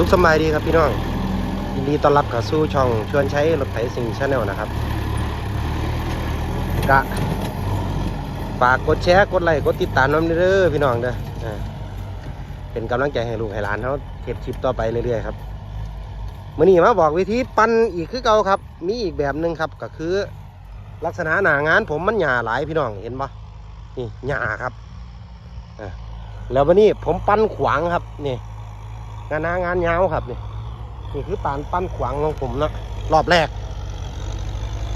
สุขสบายดีครับพี่น้องยินดีต้อนรับเข้าสู่ช่องชวนใช้รถไถสิงชาแนลนะครับกะฝากกดแชร์กดไลค์กดติดตามน้ำเด้อพี่น้องเด้ออ่าเป็นกำลังใจให้ลูกให้หลานเขาเก็บคลิปต่อไปเรื่อยๆครับมื่อนี้มาบอกวิธีปั้นอีกคือเก่าครับ มีอีกแบบหนึ่งครับก็คือ ลักษณะหนางานผมมันหยาหลายพี่น้องเห็นปะนี่หยาครับอ่าแล้ววันนี้ผมปั้นขวางครับนี่ งานนางานยาวครับนี่นี่คือปานปั้นขวางของผมเนาะรอบแรก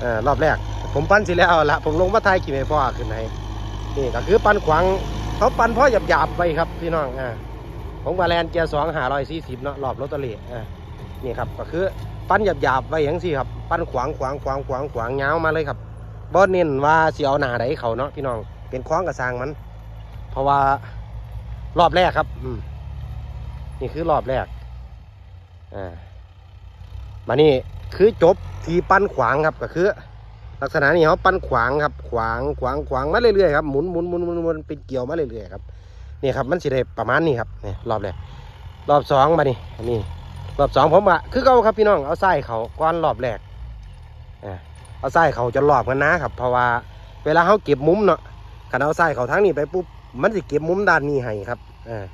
เอ่ารอบแรก ผมปั้นเสิแล้วละผมลงมาไทยขี่ไม่พ่อขึ้นไหนนี่ก็คือปั้นขวางเขาปั้นพ่อหยาบหยาบไปครับพี่น้องอ่าผมมาแลนเกียร์สองหาร้อยสี่สิบเนาะรอบรถตอรี่อ่านี่ครับก็คือปั้นหยาบหยาบไปอย่างสี่ครับปั้นขวางขวางขวางขวางขวางยาวมาเลยครับบ่เน้นว่าเสียวหนาไดเขาเนาะพี่น้องเป็นขวางกระซางมัน เพราะว่ารอบแรกครับ อืม นี่คือรอบแรกอ่ามานี่คือจบทีปั้นขวางครับก็คือ ลักษณะนี้เขาปั้นขวางครับ ขวางขวางขวางมาเรื่อยๆครับหมุนหมุนหมุนหมุนหมุนเป็นเกี่ยวมาเรื่อยๆครับนี่ครับมันสิได้ประมาณนี้ครับนี่รอบแรกรอบสองมานี่นนี้รอบสองผมอะคือเขาครับพี่น้องเอาไส้เขาก้อนรอบแรกอ่าเอาไส้เขาจะรอบกันนะครับเพราะว่าเวลาเขาเก็บมุมเนาะขันเอาไส้เขาทั้งนี้ไปปุ๊บมันสิเก็บมุมด้านนี้ให้ครับอ่า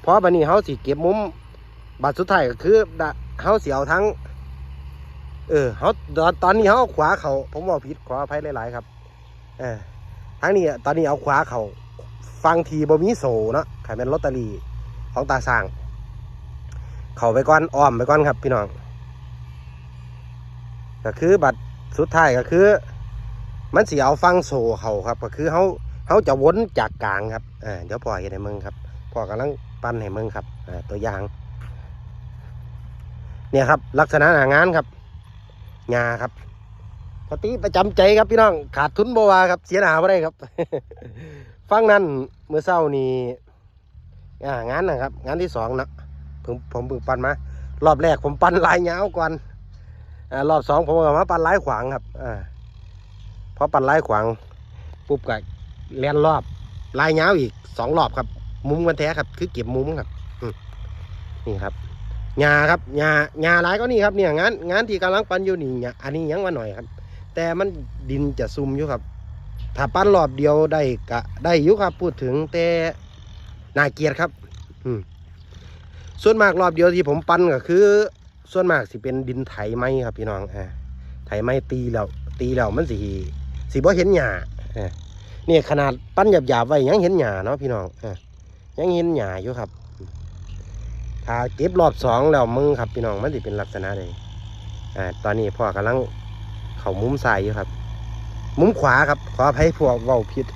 เพราะบัดนี้เขาสิเก็บมุมบัดสุดท้ายก็คือเขาเสียวทั้ง เออเขาตอนนี้เขาเอาขวาเขาผมบอกผิดขออภัยหลาย ๆ ครับ เออทั้งนี้ตอนนี้เอาขวาเขาฟังทีบมีโซเนาะขายเป็นลอตเตอรี่ของตาสร้าง เขาไปก่อนอ้อมไปก่อนครับ พี่น้อง ก็คือบัตรสุดท้ายก็คือ มันเสีเอาฟังโซเขาครับ ก็คือเขาเขาจะวนจากกลางครับอ่าเดี๋ยวปล่อยให้มึงครับพ่อกำลัง ปั้นให้มึงครับตัวอย่าง เนี่ยครับ ลักษณะหางานครับงาครับปฏิประจำใจครับพี่น้องขาดทุนบวาครับ เสียหนาไ่ได้ครับ ฟังนั้นเมื่อเช้านี่งานนะครับ งานที่สองนะผมผมเพิ่งปั้นมารอบแรกผมปั้นลายยาก่อนอรอบสองผมก็มาปั้นลายขวางครับอ่าพอปั้นลายขวางปุ๊บก็เลียนรอบลายยาอีกสองรอบครับ มุมกันแท้ครับ คือเก็บมุมครับนี่ครับหญ้าครับหญ้าหญ้าหลายก็นี่ครับเนี่ยงานงานที่กำลังปั้นอยู่นี่หญ้าอันนี้ยังมาหน่อยครับ แต่มันดินจะซุ่มอยู่ครับ ถ้าปั้นรอบเดียวได้กะได้อยู่ครับ พูดถึงแต่นาเกลียดครับ อืมส่วนมากรอบเดียวที่ผมปั้นก็คือ ส่วนมากสิเป็นดินไถไม้ครับพี่น้องอ่าไถไม้ตีแล้วตีแล้วมันสิสิบ่เห็นหญ้าเนี่ยขนาดปั้นหยาบๆไว้ยังเห็นหยาเนาะพี่น้องอะ ยังเห็นหยาอยู่ครับ ถ้าเก็บรอบสองแล้วมึงครับพี่น้องมันจะเป็นลักษณะใดอ่าตอนนี้พ่อกำลังเข่ามุมซ้ายอยู่ครับ มุมขวาครับ ขออภัยพวกเว้าผิด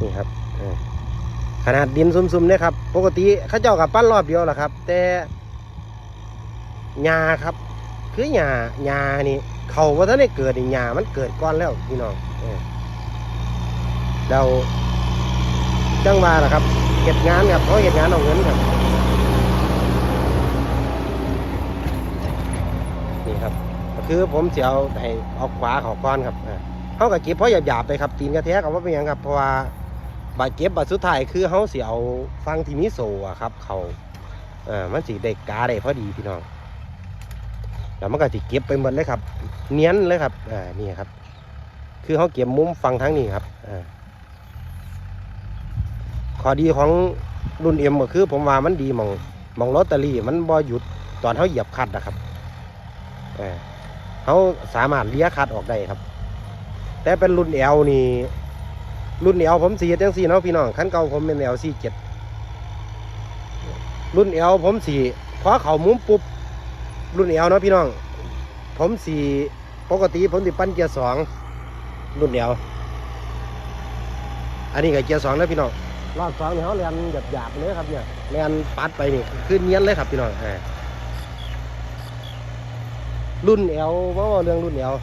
นี่ครับขนาดดินซุ่มๆเนี่ยครับ ปกติเข้าเจ้ากับปั้นรอบเดียวแหละครับ แต่หยาครับ คือหญ้าหญ้านี่ เขาว่าถ้าได้เกิดหญ้ามันเกิดก่อนแล้วพี่น้อง เออเราจังว่าล่ะครับเก็บงานครับเขาเก็บงานเอาเงินครับนี่ครับคือผมจะเอาให้เอาขวาขาก้อนครับอ่าเขาก็เก็บเพราะหยาบๆไปครับตีนกระแทกเอาว่าเป็นยังครับเพราะว่าบาดเจ็บบาดสุดท้ายคือเขาเสียเอาฟังที่มิโซะครับ เขาเออมันสีเด็กกาได้พอดีพี่น้องแล้วมันก็สิเก็บไปหมดเลยครับ เนียนเลยครับอ่านี่ครับ คือเขาเก็บมุมฟังทั้งนี้ครับอ่า ข้อดีของรุ่นเอ็มก็คือ ผมว่ามันดีมองมองลอตเตอรี่มันบ่หยุดตอนเขาเหยียบคัดนะครับอ่าเขาสามารถเลี้ยคัดออกได้ครับ แต่เป็นรุ่นเอลนี่รุ่นเอลผมสีจังสี่เนาะพี่น้องขั้นเก่าผมเป็นเอลสี่เจ็ดรุ่นเอลผมสีพอเขามุมปุ๊บรุ่นเอลเนาะพี่น้อง ผมสี่ปกติผมติปั้นเกียร์สองรุ่นเอลอันนี้ก็เกียร์สองนะพี่น้อง รอบสองเนี่ยเขาเรียนหยาบๆเลยครับเนี่ยเรียนปัดไปนี่คือเนี้ยนเลยครับพี่น้องรุ่นเอลเพราะว่าเรื่องรุ่นเอล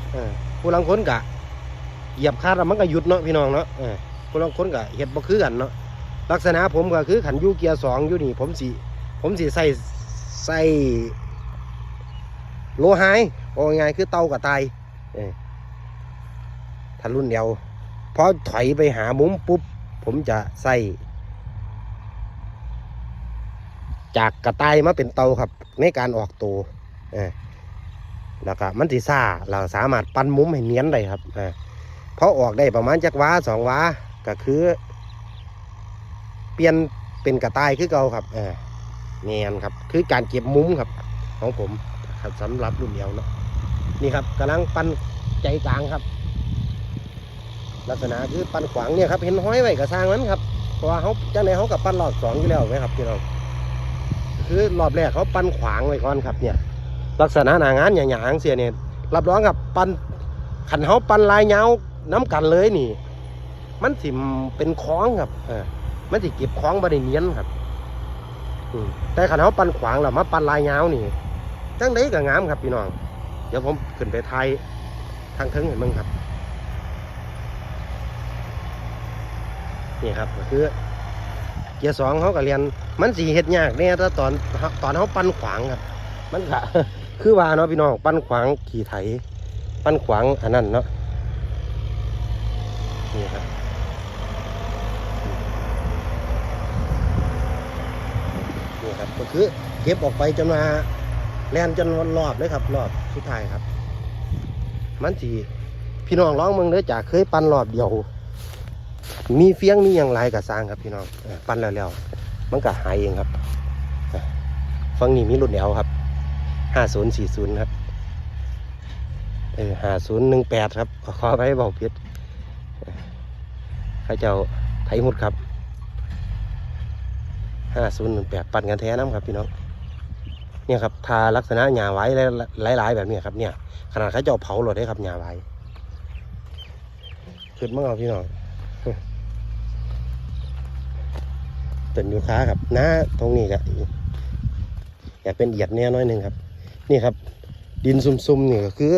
ผู้ลังคนกะเหยียบคาดมันก็หยุดเนาะพี่น้องเนาะผู้ลังคนกะเห็ดบ่คือกันเนาะลักษณะผมก็คือขันยูเกียร์สองยูนี่ ผมสีผมสีใส่ใส่โลหายโอ้ไงายคือเตากับไตายถ้ารุ่นเดียวพอถอยไปหามุมปุ๊บ ผมจะใส่จากกระต่ายมาเป็นเตาครับ ในการออกตัวแล้วก็มันสิซ่าเราสามารถปั้นมุมให้เนียนได้ครับเออพอออกได้ประมาณจักว้าสองว้าก็คือ เปลี่ยนเป็นกระต่ายคือเก่าครับเนียนครับ คือการเก็บมุมครับ ของผมครับสำหรับรุ่นเดียวเนาะนี่ครับกำลังปั้นใจกลางครับ ลักษณะคือปั้นขวางเนี่ยครับเห็นห้อยไว้กระสร้างนั้นครับเพราะว่าเขาจังในเขากับปั้นรอบสองอยู่แล้วไหมครับพี่น้องคือรอบแรกเขาปั้นขวางไว้ก่อนครับเนี่ย ลักษณะหนางานอย่างๆเสียเนี่ยรับรองกับปั้นขันเขาปั้นลายเงาน้ำกันเลยนี่ มันสิเป็นคล้องครับเออมันสิเก็บคล้องบริเนียนครับอืแต่ขันเขาปั้นขวางแล้วมาปั้นลายเงานี่จังไดก็งามครับพี่น้อง เดี๋ยวผมขึ้นไปไทยทางเทิงเห็นมึงครับ นี่ครับก็คือเกียร์สองเขาก็เรียนมันสีเฮ็ดยากเนี่ยถ้าตอนตอนเขาปั้นขวางครับ มันก็คือว่าเนาะพี่น้องปั้นขวางขี่ไถ ปั้นขวางอันนั้นเนาะนี่ครับนี่ครับก็คือเก็บออกไปจนมาแลนจนรอบเลยครับรอบสุดท้ายครับ มันสีพี่น้องร้องมึงเด้อจากเคยปั้นรอบเดียว มีเฟี้ยงมีอย่างไรกับสร้างครับพี่น้องปั้นแล้วๆมันก็หายเองครับฟังนี้มีรุ่นเอวครับห้าศูนย์สี่ศูนย์ครับเออห้าศูนย์หนึ่งแปดครับขอไปบอกผิดเออเขาเจ้าไทยหุดครับห้าศูนย์หนึ่งแปดปั่นกันแท้น้ำครับพี่น้องเนี่ยครับทาลักษณะหญ้าไว้หลายๆแบบนี้ครับเนี่ย ขนาดเขาเจ้าเผาหลดได้ครับหญ้าไว้ขึ้นมั่งเอาพี่น้อง ต้นยูคาครับหน้าตรงนี้ก็อยากเป็นเอียดแน่น้อยหนึ่งครับ นี่ครับ ดินซุ่มๆนี่ก็คือ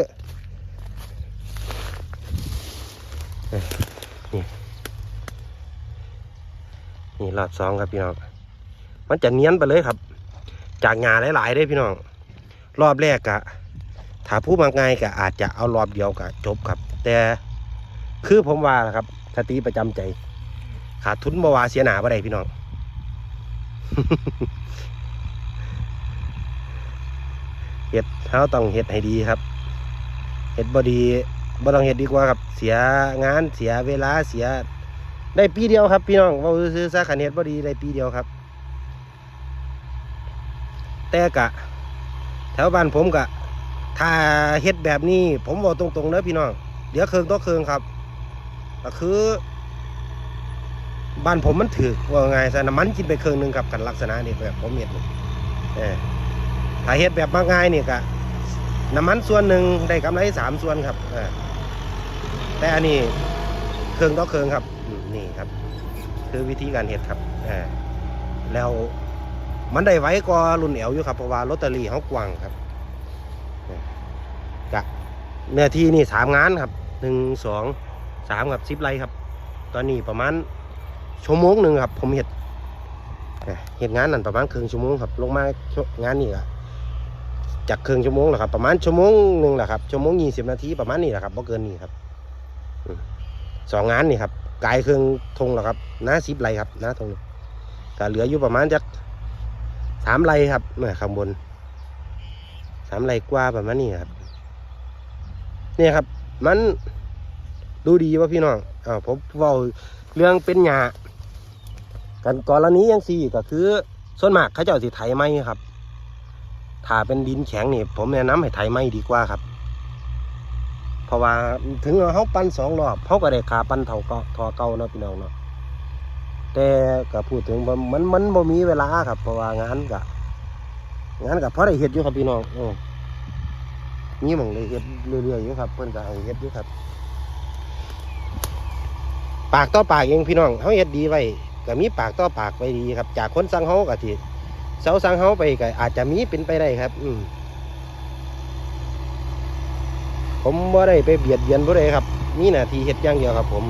นี่นี่รอบสองครับพี่น้องมันจะเนียนไปเลยครับ จากงานหลายๆได้พี่น้อง รอบแรกกะถ้าผู้มาง่ายก็อาจจะเอารอบเดียวกะจบครับ แต่คือผมว่านะครับสติประจำใจ ขาดทุนบาวาเสียหนาบ่ได้พี่น้อง เฮ็ดเฮาต้องเฮ็ดให้ดีครับเฮ็ดบ่ดีบ่ต้องเฮ็ดดีกว่าครับ เสียงานเสียเวลาเสีย ได้ปีเดียวครับ พี่น้องเว้าซื่อซะคันเฮ็ดบ่ดีได้ปีเดียวครับ แต่กะ แถวบ้านผมกะ ถ้าเฮ็ดแบบนี้ ผมบอกตรงๆเด้อพี่น้อง เดี๋ยวเคืองต่อเคืองครับก็คือ บ้านผมมันถือว่าไงซะน้ำมันกินไปเครื่องหนึงครับกันลักษณะนี่แบบผมเห็ดนี่เออถ้าเฮ็ดแบบมาง่ายนี่ก็น้ำมันส่วนหนึ่งได้กำไรสามส่วนครับแต่อันนี้เครื่องต่อเครื่องครับนี่ครับ คือวิธีการเฮ็ดครับแล้วมันได้ไว้ก็รุ่นเอวอยู่ครับเพราะว่าลอตเตอรี่เขากว้างครับกะเนื้อที่นี่สามงานครับหนึ่งสองสามกับสิบไรครับ ตอนนี้ประมาณ ชั่วโมงหนึ่งครับ ผมเห็ดเห็ดงานนั่นประมาณครึ่งชั่วโมงครับ ลงมาช่วงงานนี่ละจากครึ่งชั่วโมงแหละครับ ประมาณชั่วโมงหนึ่งแหละครับชั่วโมงยี่สิบนาทีประมาณนี้แหละครับบ่เกินนี้ครับสองงานนี่ครับกายเครื่องทงแหละครับหน้าสิบไรครับหน้าทงก็เหลืออยู่ประมาณจักสามไรครับเนี่ยข้างบนสามไรกว่าประมาณนี้ครับเนี่ยครับ มันดูดีวะพี่น้องอ่าผมว่าเรื่องเป็นหยา กันกรณียังสี่ก็คือ ส่วนมากเขาเจ้าสิไถไม้ครับ ถ้าเป็นดินแข็งนี่ผมแนะนำให้ไถไม้ดีกว่าครับ เพราะว่าถึงเขาปั้นสองรอบเขาก็ได้ขาปั้นเท่าก่าทอเก่าเนาะพี่น้องเนาะแต่ก็พูดถึงว่ามันมันบ่มีเวลาครับ เพราะว่างานก็งานก็พอได้เฮ็ดอยู่ครับพี่น้องเออมีหม่องได้เฮ็ดเรื่อยๆอยู่ครับ เพิ่อนก็ให้เฮ็ดอยู่ครับ ปากต่อปากเองพี่น้องเขาเฮ็ดดีไว้ ก็มีปากต่อปากไว้ดีครับ จากคนสั่งเขาก็ที่เสาสั่งเขาไปก็อาจจะมีเป็นไปได้ครับ อืมผมบ่ได้ไปเบียดเบียนผู้ใดครับมีหน้าทีเฮ็ดย่างเดียวครับ ผม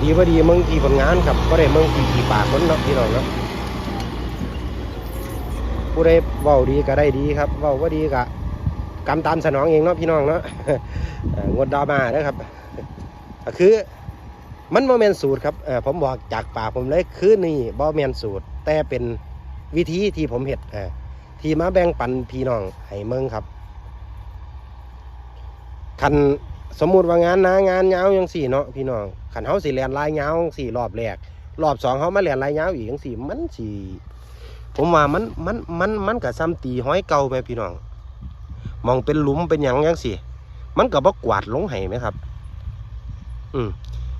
ดีบ่ดีเมึงที่ผลงานครับบ่ได้เมึงที่ขี่ปากคนเนาะพี่น้องเนาะผู้ใดเว้าดีก็ได้ดีครับเว้าบ่ดีก็กำตามสนองเองเนาะพี่น้องเนาะงดดราม่านะครับ ก็คือมันบ่แมนสูตรครับเออผมบอกจากปากผมเลยคือนี่บ่แมนสูตร แต่เป็นวิธีที่ผมเห็ดเออที่มาแบ่งปันพี่น้องให้เมืองครับคันสมมุติว่างานนะงานยาวยังสี่เนาะพี่น้องคันเฮาสิแลนลายยาวสี่รอบแรกรอบสองเฮามาแลนลายยาวอีกจังสี่มันสิผมว่ามันมันมันมันก็ซ้ำตีห้อยเก่าไปพี่น้อง มองเป็นหลุมเป็นหยังจังสี่ มันก็บ่กวาดลงให้ไหมครับ อืม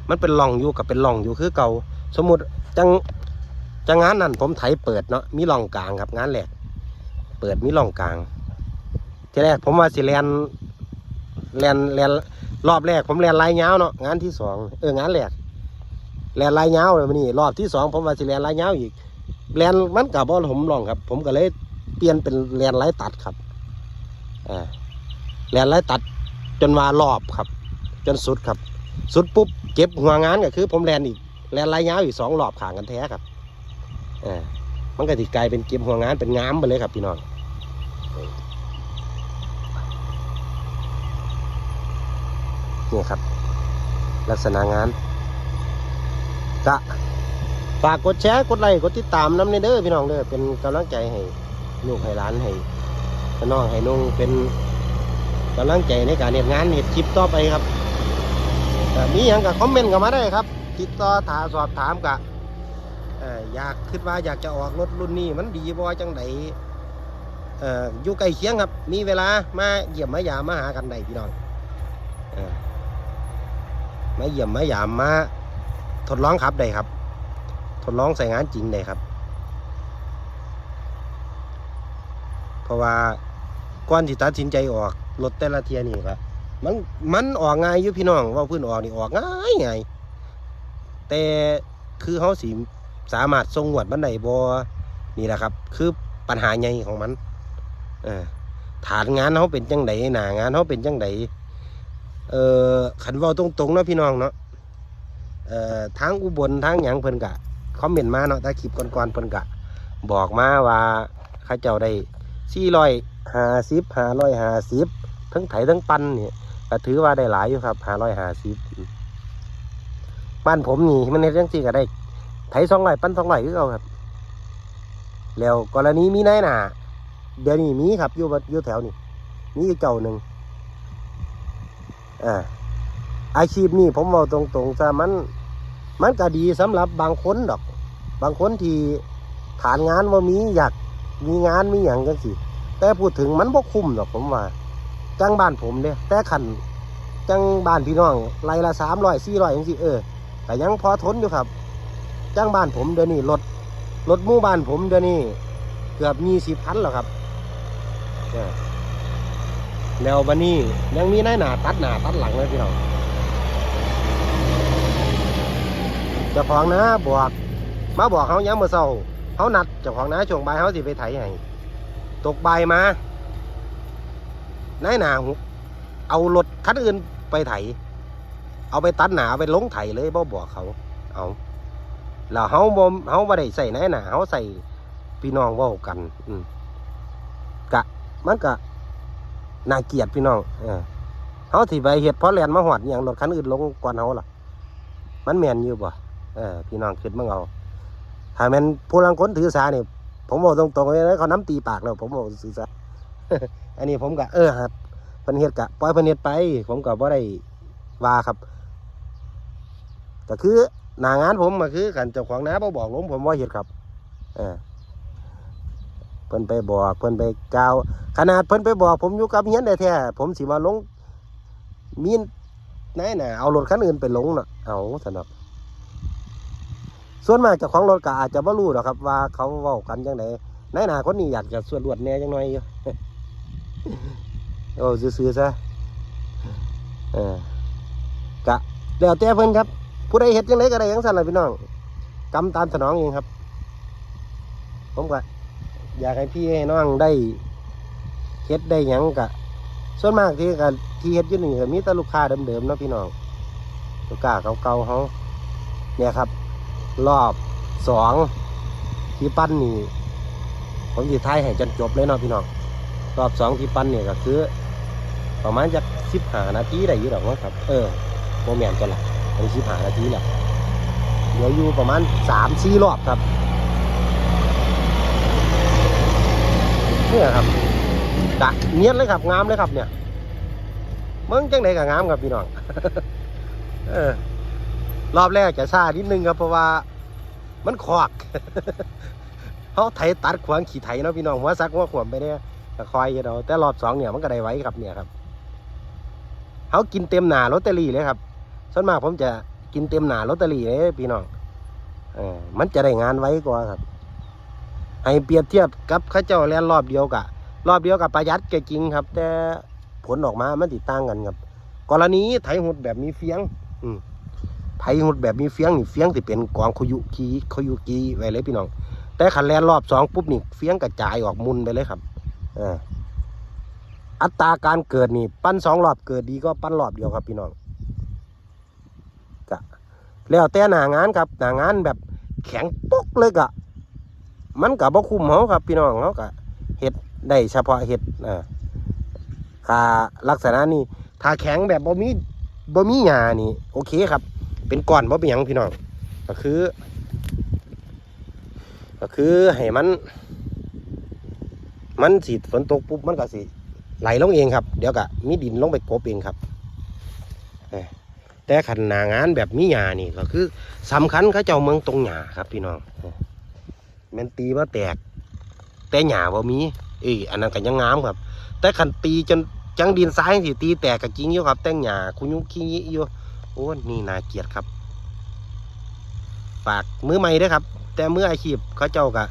มันเป็นร่องอยู่กับเป็นร่องอยู่คือเก่า สมมติจังจังงานนั้นผมไถเปิดเนาะมีร่องกลางครับงานแรกเปิดมีร่องกลางทีแรกผมว่าสิแลนแลนแลนรอบแรกผมแลนลายยาเนาะงานที่สองเอองานแรกแลนลายยาเลยมันนี่รอบที่สองผมว่าสิแลนลายยาอีกแลนมันกับบ่ผมลองครับ ผมก็เลยเปลี่ยนเป็นแลนลายตัดครับอ่าแลนลายตัดจนมารอบครับ จนสุดครับ สุดปุ๊บเก็บหัวงานก็คือ ผมแลนอีกแลนลายยาวอีกสองรอบขางกันแท้ครับเออมันก็ติกลายเป็นเก็บหัวงานเป็นงามไปเลยครับพี่น้องนี่ครับ ลักษณะงานกะฝากกดแชร์กดไลค์กดติดตามน้ำในเด้อพี่น้องเด้อเป็นกำลังใจให้ลูกให้หลานให้น้องให้นุ่งเป็นกำลังใจในการเห็นงานเห็นคลิปต่อไปครับ มีอย่างกับคอมเมนต์กันมาได้ครับ ติดต่อถามสอบถามกะเอ่อยากคิดว่าอยากจะออกรถรุ่นนี้ มันดีบ่จังไดอยู่ใกล้เคียงครับ มีเวลามาเยี่ยมมายามมาหากันได้พี่น้องมาเยี่ยมมายามมาทดลองขับได้ครับ ทดลองใส่งานจริงได้ครับ เพราะว่าก่อนที่ตัดสินใจออกรถแต่ละเทียนี่ครับ มันมันออกง่ายอยู่พี่น้องว่าพื้นออกนี่ออกง่ายง่ายแต่คือเขาสิสามารถทรงหวดมันได้บ่นี่แหละครับ คือปัญหาใหญ่ของมันฐานงานเขาเป็นจังไดหนางานเขาเป็นจังไดเอ่อขันว้าตรงๆเนาะพี่น้องเนาะเอ่อทางอุบลทางหยังเพิ่นกะคอมเมนต์มาเนาะถ้าคลิปก่อนๆเพิ่นกะ บอกมาว่าเขาเจ้าได้450 550ทั้งไถทั้งปันเนี่ย ก็ถือว่าได้หลายอยู่ครับห้าร้อยห้าสิบบ้านผมนี่มันเฮ็ดจังซี่ก็ได้ไถสองร้อยปั้นสองร้อยคือเอาครับ แล้วกรณีมีนายหนาเดี๋ยวนี้มีครับอยู่อยู่แถวนี้มีอยู่เจ้าหนึ่งอ่าอาชีพนี้ผมเอาตรงๆซะมัน มันก็ดีสำหรับบางคนดอก บางคนที่ฐานงานว่ามีอยากมีงานมีอย่างจังสิแต่พูดถึงมันบ่คุ้มดอกผมว่า จังบ้านผมเนี่ยแต่ขันจังบ้านพี่น้องไรละสามร้อยสี่ร้อยอย่างสิเออแต่ยังพอทนอยู่ครับจังบ้านผมเดี๋ยวนี้รถรถมู่บ้านผมเดี๋ยวนี้เกือบมีสิบพันแล้วครับแล้ววันนี้ยังมีนาหนาตัดหนาตัดหลังเลยพี่น้องเจ้าของนะบอกมาบอกเขาย้ำเมื่อเช้าเขานัดเจ้าของนะช่วงบ่ายเขาสิไปไถให้ตกใบมา นายหนาหุเอารถคันอื่นไปไถ เอาไปตัดหนาไปลงไถเลยบ่บอกเขา เอาแล้วเฮาบ่เฮาบ่ได้ใส่นายหนาเฮาใส่พี่น้องเว้ากัน อืมกะ มันกะน่าเกียดพี่น้องเออเฮาสิไปเฮ็ดเพราะแลนมาหอดอย่างรถคันอื่นลงก่อนเฮาล่ะ มันแม่นอยู่บ่เออพี่น้องคิดมึงเอาถ้าแม่นผู้ลังคนถือสาเนี่ยผมบอกตรงๆเลยนะเขาน้ำตีปากแล้วผมบอกสื่อสาร อันนี้ผมก็เออครับเพิ่นเฮ็ดกะปล่อยเพิ่นเฮ็ดไป ผมก็บ่ได้ว่าครับก็คือหน้างานผมก็คือกันเจ้าของนาบ่บอกผมผมว่าเฮ็ดครับเออเพิ่นไปบอกเพิ่นไปกล่าว ขนาดเพิ่นไปบอก ผมอยู่กับเฮียนแท้ๆผมสิมาลงมีนไหนน่ะเอารถคันอื่นไปลงเนาะเอาสนอกส่วนมากเจ้าของรถก็อาจจะบ่รู้หรอกครับ ว่าเขาเว้ากันจังไดนายหน้าคนนี้อยากจะส่วนรวดแหน่จังหน่อยอยู่ โอ้ซื้อๆซะเออกะแล้วแต่เพิ่นครับ ผู้ใดเฮ็ดจังไดก็ได้จังซั่นล่ะพี่น้องกรรมตามสนองเองครับ ผมก็อยากให้พี่ให้น้องได้เฮ็ดได้หยังกะ ส่วนมากที่ก็ที่เฮ็ดอยู่นี่ก็มีแต่ลูกค้าเดิมๆเนาะพี่น้องลูกค้าเก่าๆเฮาเนี่ยครับ รอบสองที่ปั้นนี่ผมสิท้ายให้จนจบเลยเนาะพี่น้อง รอบสองที่ปั้นเนี่ยก็คือ ประมาณจะสิบห้านาทีได้อยู่หรอกมั้งครับ เออโมแมนกันละอันนี้สิบหานาทีแหละเดี๋ยวอยู่ประมาณสามสี่รอบครับเนี่ยครับกะเนียนเลยครับงามเลยครับเนี่ยเมืองจังไหนกะงามครับพี่น้องเออรอบแรกจะซานิดนึงครับเพราะว่ามันขวากเขาไถตัดขวางขี่ไถเนาะพี่น้องหัวซักหัวขวมไปเนี่ย ก็คอยอยู่เนาแต่รอบสองเนี่ยมันก็ได้ไว้ครับเนี่ยครับเขากินเต็มหนาลอตเตอรี่เลยครับส่วนมากผมจะกินเต็มหนาลอตเตอรี่เลยพี่น้องเออมันจะได้งานไว้กว่าครับให้เปรียบเทียบกับข้าเจ้าแล่นรอบเดียวกะรอบเดียวกับประหยัดก็จริงครับ แต่ผลออกมามันติดตั้งกันครับ กรณีไถหุดแบบมีเฟียง อืมไถหุดแบบมีเฟียงนี่เฟียงที่เป็นกองขยุกีขยุกีไว้เลยพี่น้อง แต่ขันแลนรอบสองปุ๊บนี่เฟี้ยงกระจายออกมุนไปเลยครับ อัตราการเกิดนี่ ปั้นสองรอบเกิดดีก็ปั้นรอบเดียวครับพี่น้องกะแล้วแต่หนางานครับหนางานแบบแข็งปกเลยกะ มันกับบ่คุ้มเขาครับ พี่น้องเขากะเห็ดได้เฉพาะเห็ดอ่าค่าลักษณะนี้ถ้าแข็งแบบบ่มีบ่มีหญ้านี่ โอเคครับ เป็นก้อนบ่เป็นหยังพี่น้องก็คือ ก็คือให้มัน มันสีฝนตกปุ๊บมันก็สิไหลลงเองครับ เดี๋ยวก็มีดินลงไปกบเองครับแต่ขันหนางานแบบมีหยานี่ก็คือสำคัญเขาเจ้าเมืองตรงหยาครับพี่น้องแมันตีว่าแตก แต่หยาบ่มีเอ้ยอันนั้นก็ยังงามครับ แต่ขันตีจนจังดินซ้ายสิตีแตกก็จริงอยู่ครับ แต่หยาคุณยุขี้ยิอยู่โอ้นี่นาเกลียดครับฝากมือใหม่ด้วยครับ แต่มืออาชีพเขาเจ้ากะ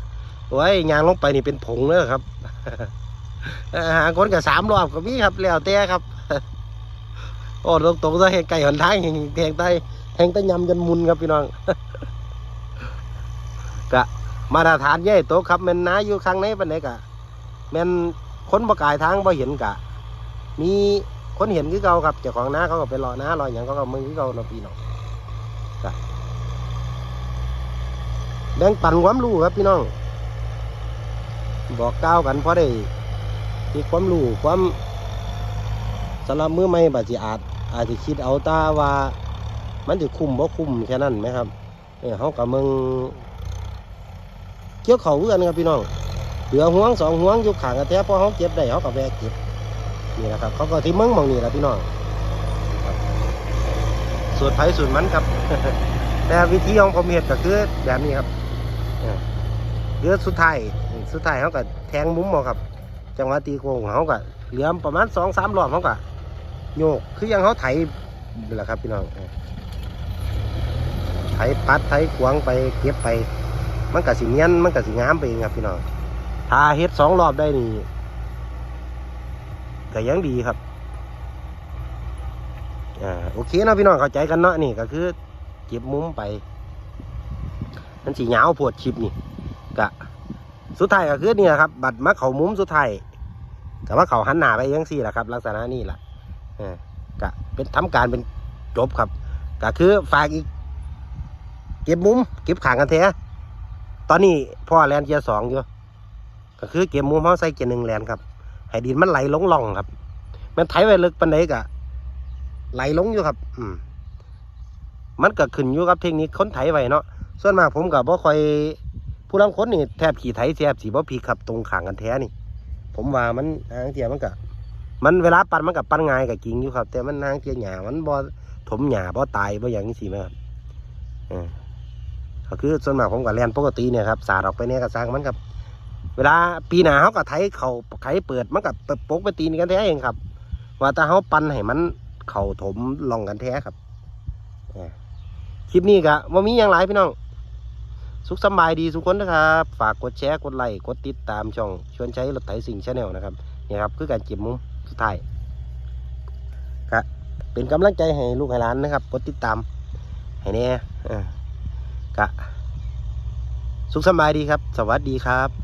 โอ้ยยางลงไปนี่เป็นผงเลยครับ หาคนกับสามรอบก็มีครับแล้วแต่ครับโอ้ตรงตรงๆซะแหงไก่หันทางแหงแหงใต้แหงใต้ยำจนมุนครับพี่น้องกะมาตรฐานใหญ่โตครับแม่นนาอยู่ข้างในปันไหนกะแม่นคนประกายทางบ่เห็นกะ มีคนเห็นคือเก่าครับเจ้าของน้าเขาก็ไปรอน้ารออย่างเขาก็มึงคือเก่าเนาพี่น้องกะแบ่งปันความรู้ครับพี่น้อง บอกกล่าวกันเพราะได้มีความรู้ความสำหรับมือใหม่บาดสิอาจอาจจะคิดเอาตาว่า มันจะคุ้มบ่คุ้มแค่นั้นไหมครับเออเขากับมึงเกี่ยวเขาเพื่อนครับพี่น้องเหลือห่วงสองห่วงอยู่ขางกันแท้พอเขาเก็บได้เขากับแวะเก็บนี่นะครับเขาก็ที่มึงมองนี่แหละพี่น้องสูตรไผ่สูตรมันครับ แต่วิธีของผมเห็ดก็คือแบบนี้ครับเออเรือสุดท้าย สุดท้ายเขาก็แทงมุมเอาครับ จังหวะตีโค้งเขาก็เหลือประมาณสองสามรอบเขาก็โยกคือยังเขาไถนี่แหละครับพี่น้องไถปัดไถขวางไปเก็บไป มันก็สิเนียนมันก็สิงามไปเองครับพี่น้องถ้าเฮ็ดสองรอบได้นี่ก็ยังดีครับอ่าโอเคเนาะพี่น้องเข้าใจกันเนาะนี่ก็คือเก็บมุมไปมันสีเหงาปวดชิปนี่กะ สุดท้ายก็คือเนี่ยครับ บัตรมาเขามุมสุดท้ายกับว่าเขาหันหน้าไปยังสี่แหละครับ ลักษณะนี้แหละอกะเป็นทำการเป็นจบครับก็คือฝากอีก เก็บมุม เก็บขางกันแท้ตอนนี้พ่อแลนเกียร์สองอยู่ก็คือเก็บมุมเขาใส่เกียร์หนึ่งแลนครับให้ดินมันไหลลงล่องครับ มันไถไว้ลึกปันไดกะไหลลงอยู่ครับ อืมมันก็ขึ้นอยู่กับเทคนิคคนไถไว้เนาะส่วนมากผมกับบ่ค่อย ผู้ลางคนนี่แทบขี่ไถแทบสีบ่พีครับตรงขางกันแท้นี่ ผมว่ามันทางเทียมันก็มันเวลาปั่นมันกับปั่นง่ายกับจริงอยู่ครับ แต่มันทางเทียหญ้ามันบ่ถมหญ้าบ่ตายบ่อย่างนี้สิแม่ครับเออก็คือส่วนมากผมกับแลนปกติเนี่ยครับสาดออกไปเนี่ยก็สร้างมันครับ เวลาปีหน้าเขาก็ไถเขาไถเปิดมันกับปกไปตีนกันแท้เองครับ ว่าแต่เขาปั่นให้มันเข่าถมลองกันแท้ครับคลิปนี้ก็ว่ามีอย่างไรพี่น้อง สุขสบายดีทุกคนนะครับ ฝากกดแชร์กดไลค์กดติดตามช่องชวนใช้รถไถสิ่งชาแนลนะครับนี่ครับคือการเก็บมุมสุดท้ายครับเป็นกำลังใจให้ลูกให้หลานนะครับ กดติดตามให้แน่กะสุขสบายดีครับ สวัสดีครับ